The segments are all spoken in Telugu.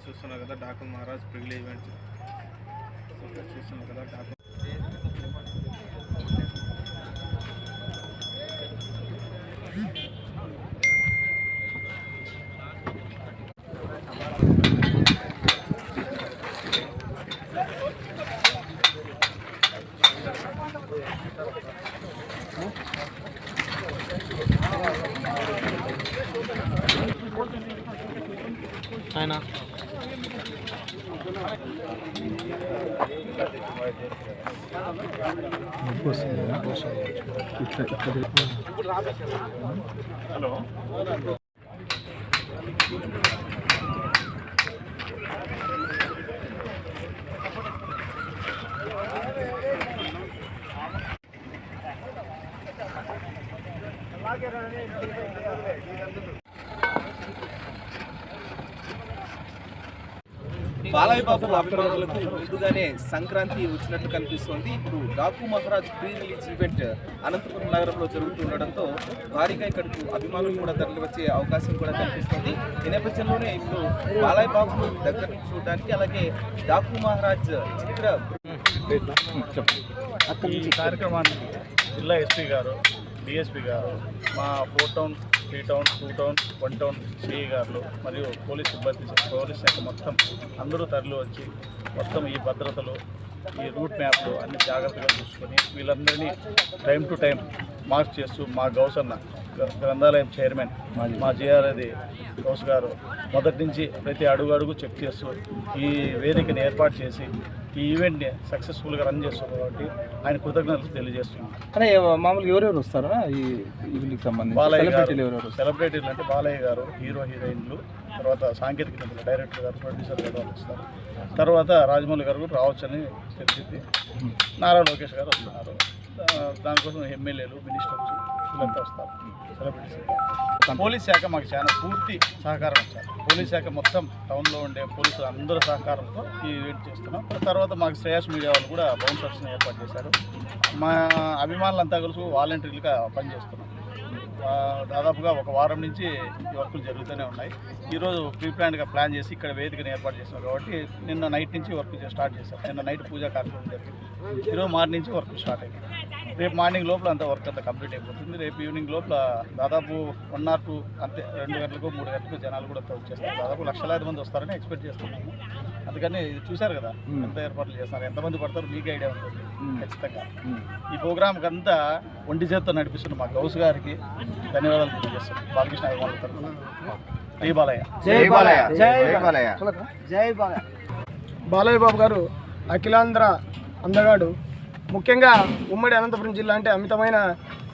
ఫ్రెండ్స్ చూస్తున్నారు కదా డాకు మహారాజ్ ప్రిగిల్ ఈవెంట్ సో ఫ్రెండ్స్ చూస్తున్నారు కదా డాకు. ఆయన హలో బాలయ్య బాబు అభిమానులకు ముందుగానే సంక్రాంతి వచ్చినట్లు కనిపిస్తోంది. ఇప్పుడు Daaku Maharaaj pre release event Anantapuram నగరంలో జరుగుతూ ఉండడంతో భారీగా ఇక్కడికి అభిమానులు కూడా తరలి వచ్చే అవకాశం కూడా కనిపిస్తుంది. ఈ నేపథ్యంలోనే ఇప్పుడు బాలయ్య బాబు దగ్గర నుంచి చూడడానికి అలాగే డాకు మహారాజ్ చిత్ర ఈ కార్యక్రమాన్ని జిల్లా ఎస్పీ గారు డిఎస్పీ గారు మా four town three town two town one town CI గారు మరియు పోలీస్ సిబ్బంది పోలీస్ శాఖ మొత్తం అందరూ తరలి వచ్చి మొత్తం ఈ భద్రతలు ఈ రూట్ మ్యాప్లు అన్ని జాగ్రత్తగా చూసుకొని వీళ్ళందరినీ టైం టు టైం మార్క్ చేస్తూ మా గౌసన్న గ్ర- గ్రంథాలయం చైర్మన్ మా జిఆర్ఐది గౌస్ గారు మొదటి నుంచి ప్రతి అడుగు అడుగు చెక్ చేస్తూ ఈ వేదికని ఏర్పాటు చేసి ఈ ఈవెంట్ని సక్సెస్ఫుల్గా రన్ చేస్తున్నారు కాబట్టి ఆయన కృతజ్ఞతలు తెలియజేస్తున్నాం. అరే మామూలుగా ఎవరెవరు వస్తారా? ఈ సంబంధించి సెలబ్రిటీలు గారు ఎవరెవరు సెలబ్రిటీలు అంటే బాలయ్య గారు హీరో హీరోయిన్లు తర్వాత సాంకేతిక నిపుణులు డైరెక్టర్ గారు ప్రొడ్యూసర్ గారు వాళ్ళు వస్తారు. తర్వాత రాజమౌళి గారు కూడా రావచ్చని తెలిసింది. నారా లోకేష్ గారు వస్తున్నారు. దానికోసం ఎమ్మెల్యేలు మినిస్టర్స్ వీళ్ళంతా వస్తారు సెలబ్రిటీస్ పోలీస్ శాఖ మాకు చాలా పూర్తి సహకారం ఇచ్చారు. పోలీస్ శాఖ మొత్తం టౌన్లో ఉండే పోలీసులు అందరూ సహకారంతో ఈ ఈవెంట్ చేస్తున్నాం. తర్వాత మాకు శ్రేయస్ మీడియా వాళ్ళు కూడా బౌన్సర్స్ని ఏర్పాటు చేశారు. మా అభిమానులంతా కలిసి వాలంటీర్లుగా పనిచేస్తున్నాం. దాదాపుగా ఒక వారం నుంచి ఈ వర్కులు జరుగుతూనే ఉన్నాయి. ఈరోజు ప్రీప్లాన్గా ప్లాన్ చేసి ఇక్కడ వేదికను ఏర్పాటు చేస్తున్నాం కాబట్టి నిన్న నైట్ నుంచి వర్క్ స్టార్ట్ చేశాం నిన్న నైట్ పూజా కార్యక్రమం జరిగింది. ఈరోజు మార్నింగ్ నుంచి వర్క్ స్టార్ట్ అయింది రేపు మార్నింగ్ లోపల అంతా వర్క్ అంతా కంప్లీట్ అయిపోతుంది. రేపు ఈవినింగ్ లోపల దాదాపు వన్ ఆర్ టూ అంతే రెండు గంటలకు మూడు గంటలకు జనాలు కూడా అంతా వచ్చేస్తారు దాదాపు లక్షలాది మంది వస్తారని ఎక్స్పెక్ట్ చేస్తున్నాము. అందుకని ఇది చూశారు కదా ఎంత ఏర్పాట్లు చేస్తున్నారు ఎంతమంది పడతారు మీకు ఐడియా ఉంటుంది ఖచ్చితంగా. ఈ ప్రోగ్రామ్కి అంతా ఒంటి చేత్తో నడిపిస్తున్న మా గౌస్ గారికి ధన్యవాదాలు తెలియజేస్తాను బాలకృష్ణ అభిమానుల తరఫున. జై బాలయ్య. జై బాలయ్య. జై బాలయ్య. జై బాలయ్య. బాలయ్య బాబు గారు అఖిలాంధ్ర అందగాడు. ముఖ్యంగా ఉమ్మడి అనంతపురం జిల్లా అంటే అమితమైన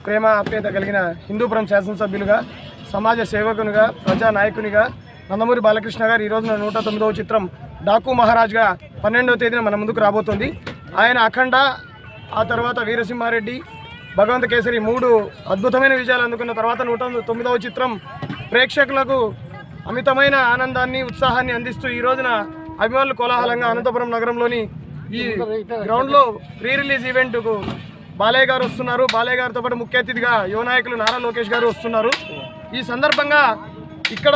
ప్రేమ ఆప్యాయత కలిగిన హిందూపురం శాసనసభ్యులుగా సమాజ సేవకునిగా ప్రజా నాయకునిగా నందమూరి బాలకృష్ణ గారు ఈ రోజున నూట తొమ్మిదవ చిత్రం డాకు మహారాజ్గా పన్నెండవ తేదీన మన ముందుకు రాబోతుంది. ఆయన అఖండ ఆ తర్వాత వీరసింహారెడ్డి భగవంత కేసరి మూడు అద్భుతమైన విజయాలు అందుకున్న తర్వాత నూట తొమ్మిదవ చిత్రం ప్రేక్షకులకు అమితమైన ఆనందాన్ని ఉత్సాహాన్ని అందిస్తూ ఈ రోజున అభిమానులు కోలాహలంగా అనంతపురం నగరంలోని ఈ గ్రౌండ్లో ప్రీ రిలీజ్ ఈవెంట్కు బాలయ్య గారు వస్తున్నారు. బాలయ్య గారితో పాటు ముఖ్య అతిథిగా యువ నాయకులు నారా లోకేష్ గారు వస్తున్నారు. ఈ సందర్భంగా ఇక్కడ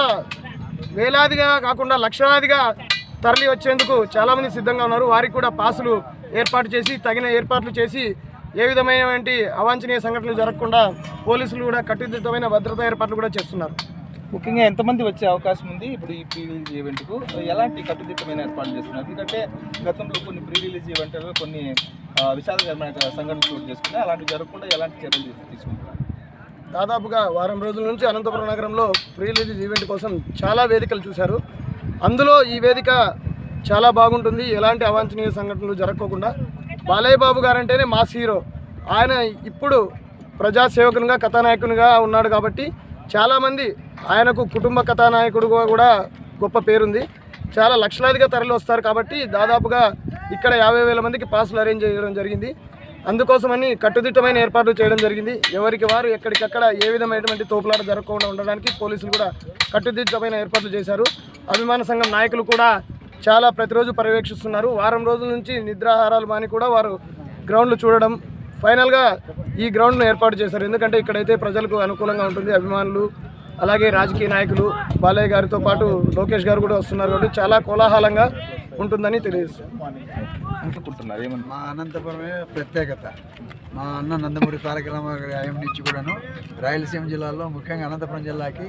వేలాదిగా కాకుండా లక్షలాదిగా తరలి వచ్చేందుకు చాలామంది సిద్ధంగా ఉన్నారు. వారికి కూడా పాసులు ఏర్పాటు చేసి తగిన ఏర్పాట్లు చేసి ఏ విధమైనటువంటి అవాంఛనీయ సంఘటనలు జరగకుండా పోలీసులు కూడా కట్టుదిట్టమైన భద్రతా ఏర్పాట్లు కూడా చేస్తున్నారు. ముఖ్యంగా ఎంతమంది వచ్చే అవకాశం ఉంది ఇప్పుడు ఈ ప్రీ రిలీజ్ ఈవెంట్కు ఎలాంటి కట్టుదిట్టమైన ఏర్పాట్లు చేస్తున్నారు? ఎందుకంటే గతంలో కొన్ని ప్రీ రిలీజ్ ఈవెంట్లో కొన్ని విషాదకరమైన సంఘటనలు చోటు చేసుకున్నాయి. అలాంటివి జరగకుండా ఎలాంటి చర్యలు తీసుకుంటున్నారు? దాదాపుగా వారం రోజుల నుంచి అనంతపురం నగరంలో ప్రీ రిలీజ్ ఈవెంట్ కోసం చాలా వేదికలు చూశారు. అందులో ఈ వేదిక చాలా బాగుంటుంది. ఎలాంటి అవాంఛనీయ సంఘటనలు జరగకుండా బాలయ్య బాబు గారంటేనే మాస్ హీరో. ఆయన ఇప్పుడు ప్రజాసేవకునిగా కథానాయకునిగా ఉన్నాడు కాబట్టి చాలామంది ఆయనకు కుటుంబ కథానాయకుడుగా కూడా గొప్ప పేరుంది. చాలా లక్షలాదిగా తరలి వస్తారు కాబట్టి దాదాపుగా ఇక్కడ యాభై వేల మందికి పాసులు అరేంజ్ చేయడం జరిగింది. అందుకోసమని కట్టుదిట్టమైన ఏర్పాట్లు చేయడం జరిగింది. ఎవరికి వారు ఎక్కడికక్కడ ఏ విధమైనటువంటి తోపులాట జరగకుండా ఉండడానికి పోలీసులు కూడా కట్టుదిట్టమైన ఏర్పాట్లు చేశారు. అభిమాన సంఘం నాయకులు కూడా చాలా ప్రతిరోజు పర్యవేక్షిస్తున్నారు. వారం రోజుల నుంచి నిద్రాహారాలు మాని కూడా వారు గ్రౌండ్లు చూడడం ఫైనల్గా ఈ గ్రౌండ్ను ఏర్పాటు చేశారు. ఎందుకంటే ఇక్కడైతే ప్రజలకు అనుకూలంగా ఉంటుంది. అభిమానులు అలాగే రాజకీయ నాయకులు బాలయ్య గారితో పాటు లోకేష్ గారు కూడా వస్తున్నారు. కాబట్టి చాలా కోలాహలంగా ఉంటుందని తెలియజేస్తుంది అనుకుంటున్నారు ఏమన్నా? మా అనంతపురమే ప్రత్యేకత. మా అన్న నందమూరి తారక రామారావు ఆయన నుంచి కూడాను రాయలసీమ జిల్లాలో ముఖ్యంగా అనంతపురం జిల్లాకి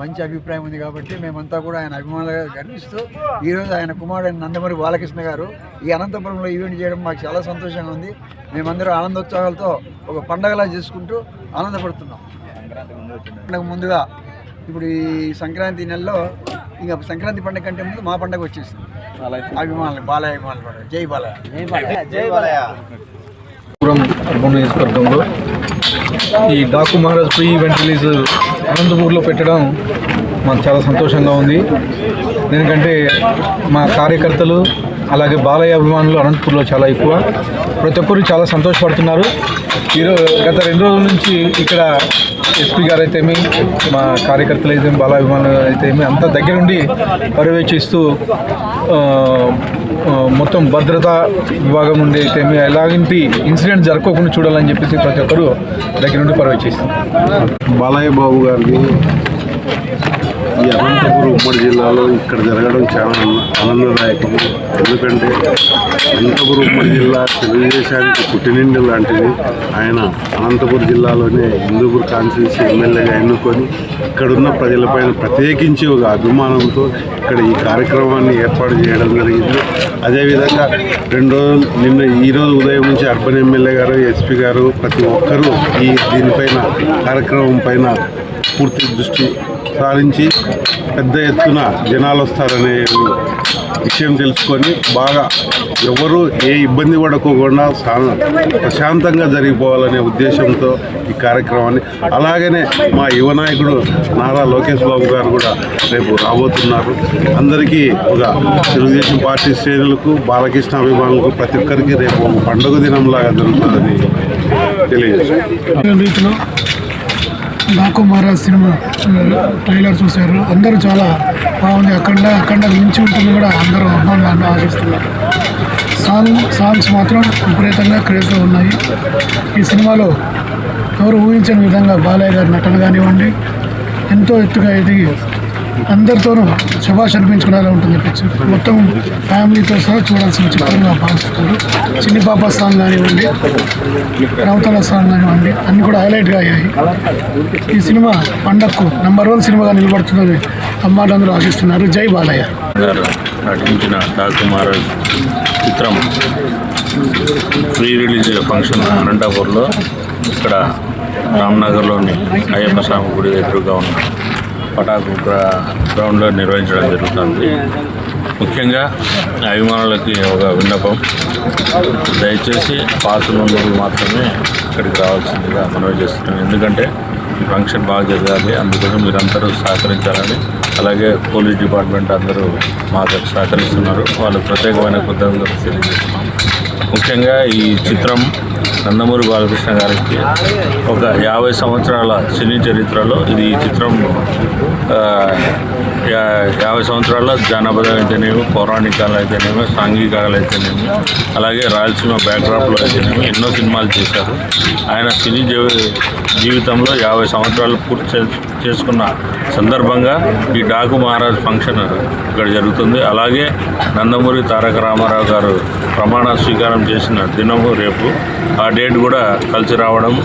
మంచి అభిప్రాయం ఉంది కాబట్టి మేమంతా కూడా ఆయన అభిమానులుగా గర్విస్తూ ఈరోజు ఆయన కుమారుడు నందమూరి బాలకృష్ణ గారు ఈ అనంతపురంలో ఈవెంట్ చేయడం మాకు చాలా సంతోషంగా ఉంది. మేమందరం ఆనందోత్సాహాలతో ఒక పండగలా చేసుకుంటూ ఆనందపడుతున్నాం. పండగ ముందుగా ఇప్పుడు ఈ సంక్రాంతి నెలలో ఇంకా సంక్రాంతి పండుగ కంటే ముందు మా పండగ వచ్చేసింది. అభిమానులు బాలయ్య అభిమానులు పండుగ జై బాలయ్య. పురం అర్బన్ నియోజకవర్గంలో ఈ Daaku Maharaaj pre event release అనంతపూర్లో పెట్టడం మాకు చాలా సంతోషంగా ఉంది. ఎందుకంటే మా కార్యకర్తలు అలాగే బాలయ్య అభిమానులు అనంతపూర్లో చాలా ఎక్కువ. ప్రతి ఒక్కరు చాలా సంతోషపడుతున్నారు. ఈరోజు గత రెండు రోజుల నుంచి ఇక్కడ ఎస్పీ గారు అయితేమి మా కార్యకర్తలు అయితే బాలయ్య అభిమానులు అయితేమి అంతా దగ్గరుండి పర్యవేక్షిస్తూ మొత్తం భద్రతా విభాగం నుండి అయితే ఎలాంటి ఇన్సిడెంట్ జరగకుండా చూడాలని చెప్పేసి ప్రతి ఒక్కరు దగ్గర నుండి పర్యవేక్షిస్తాం బాలయ్య బాబు గారిది ఈ అనంతపురం ఉమ్మడి జిల్లాలో ఇక్కడ జరగడం చాలా ఆనందదాయకం. ఎందుకంటే అనంతపురం ఉమ్మడి జిల్లా తెలుగుదేశానికి పుట్టినిండి లాంటిది. ఆయన అనంతపురం జిల్లాలోనే హిందూపూర్ కాన్స్టిట్యూన్సీ ఎమ్మెల్యేగా ఎన్నుకొని ఇక్కడున్న ప్రజలపైన ప్రత్యేకించి ఒక అభిమానంతో ఇక్కడ ఈ కార్యక్రమాన్ని ఏర్పాటు చేయడం జరిగింది. అదేవిధంగా రెండు రోజులు నిన్న ఈరోజు ఉదయం నుంచి అర్బన్ ఎమ్మెల్యే గారు ఎస్పీ గారు ప్రతి ఒక్కరూ ఈ దీనిపైన కార్యక్రమం పైన పూర్తి దృష్టి సారించి పెద్ద ఎత్తున జనాలు వస్తారనే విషయం తెలుసుకొని బాగా ఎవరు ఏ ఇబ్బంది పడకోకుండా ప్రశాంతంగా జరిగిపోవాలనే ఉద్దేశంతో ఈ కార్యక్రమాన్ని అలాగనే మా యువ నాయకుడు నారా లోకేష్ బాబు గారు కూడా రేపు రాబోతున్నారు. అందరికీ ఒక తెలుగుదేశం పార్టీ శ్రేణులకు బాలకృష్ణ అభిమానులకు ప్రతి ఒక్కరికి రేపు ఒక పండుగ దినంలాగా జరుగుతుందని తెలియజేస్తాను నాకు మహారాజ్ సినిమా ట్రైలర్ చూశారు. అందరూ చాలా బాగుంది అక్కడ అక్కడ మించి ఉంటుంది కూడా అందరూ అభిమానులు ఆశిస్తున్నారు. సాంగ్ సాంగ్స్ మాత్రం విపరీతంగా క్రేజ్లో ఉన్నాయి. ఈ సినిమాలో ఎవరు ఊహించని విధంగా బాలయ్య గారి నటన కానివ్వండి ఎంతో ఎత్తుగా ఎదిగి అందరితోనూ శభాష్ అనిపించుకునేలా ఉంటుంది పిక్చర్. మొత్తం ఫ్యామిలీతో సహా చూడాల్సిన చిత్రంగా భావిస్తున్నారు. చిన్ని పాప సాంగ్ కానివ్వండి రవతల సాంగ్ కానివ్వండి అన్ని కూడా హైలైట్గా అయ్యాయి. ఈ సినిమా పండక్కు నెంబర్ వన్ సినిమాగా నిలబడుతుందని అమ్మాలందరూ ఆశిస్తున్నారు. జై బాలయ్య. గారు నటించిన రాజకుమార్ చిత్రం ప్రీ రిలీజ్ ఫంక్షన్ అనంతపూర్లో ఇక్కడ రామ్నగర్లోని అయ్యప్ప స్వామి గుడి ఎదురుగా ఉన్న పటాకు గ్రౌండ్లో నిర్వహించడం జరుగుతుంది. ముఖ్యంగా అభిమానులకి ఒక విన్నపం. దయచేసి పాసులు ఉన్న మాత్రమే ఇక్కడికి రావాల్సిందిగా మనవి చేస్తున్నాం ఎందుకంటే ఫంక్షన్ బాగా జరగాలి. అందుకోసం మీరందరూ సహకరించాలని అలాగే పోలీస్ డిపార్ట్మెంట్ అందరూ మాకు సహకరిస్తున్నారు. వాళ్ళు ప్రత్యేకమైన కృతజ్ఞతలు తెలియజేస్తున్నాం ముఖ్యంగా ఈ చిత్రం నందమూరి బాలకృష్ణ గారికి ఒక యాభై సంవత్సరాల సినీ చరిత్రలో ఇది ఈ చిత్రం యాభై సంవత్సరాల జానపదం అయితేనేమి పౌరాణికాలు అయితేనేమి సాంఘికాలు అయితేనేమి అలాగే రాయలసీమ బ్యాక్డ్రాప్లో అయితేనేమి ఎన్నో సినిమాలు చేశారు. ఆయన సినీ జీవి జీవితంలో యాభై సంవత్సరాలు పూర్తి చే- చేసుకున్న సందర్భంగా ఈ డాకు మహారాజ్ ఫంక్షన్ ఇక్కడ జరుగుతుంది. అలాగే నందమూరి తారక రామారావు గారు ప్రమాణ స్వీకారం చేసిన దినము రేపు. ఆ డేట్ కూడా కలిసి రావడం.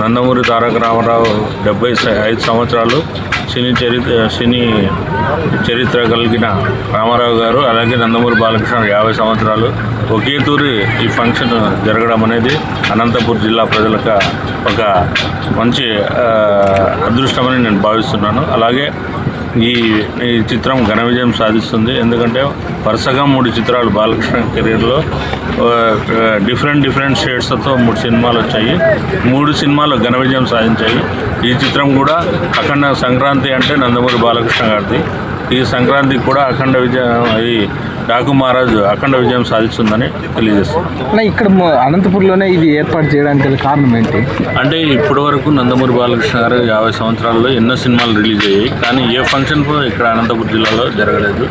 నందమూరి తారక రామారావు డెబ్బై ఐదు సంవత్సరాలు సినీ చరిత్ర సినీ చరిత్ర కలిగిన రామారావు గారు అలాగే నందమూరి బాలకృష్ణ యాభై సంవత్సరాలు ఒకే తూరి ఈ ఫంక్షన్ జరగడం అనేది అనంతపూర్ జిల్లా ప్రజలకు ఒక మంచి అదృష్టమని నేను భావిస్తున్నాను. అలాగే ఈ ఈ చిత్రం ఘన విజయం సాధిస్తుంది. ఎందుకంటే వరుసగా మూడు చిత్రాలు బాలకృష్ణ కెరీర్లో డిఫరెంట్ డిఫరెంట్ షేడ్స్తో మూడు సినిమాలు వచ్చాయి. మూడు సినిమాలు ఘన విజయం సాధించాయి. ఈ చిత్రం కూడా అఖండ సంక్రాంతి అంటే నందమూరి బాలకృష్ణ గారిది. ఈ సంక్రాంతికి కూడా అఖండ విజయం ఈ డాకు మహారాజు అఖండ విజయం సాధిస్తుందని తెలియజేస్తున్నాను అన్న ఇక్కడ అనంతపూర్లోనే ఇది ఏర్పాటు చేయడానికి కారణం ఏంటి? అంటే ఇప్పటి వరకు నందమూరి బాలకృష్ణ గారు యాభై సంవత్సరాల్లో ఎన్నో సినిమాలు రిలీజ్ అయ్యాయి. కానీ ఏ ఫంక్షన్ కూడా ఇక్కడ అనంతపురం జిల్లాలో జరగలేదు.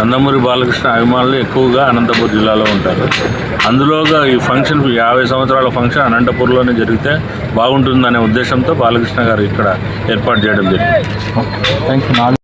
నందమూరి బాలకృష్ణ అభిమానులు ఎక్కువగా అనంతపురం జిల్లాలో ఉంటారు. అందులోగా ఈ ఫంక్షన్ యాభై సంవత్సరాల ఫంక్షన్ అనంతపూర్లోనే జరిగితే బాగుంటుందనే ఉద్దేశంతో బాలకృష్ణ గారు ఇక్కడ ఏర్పాటు చేయడం జరిగింది. Thank you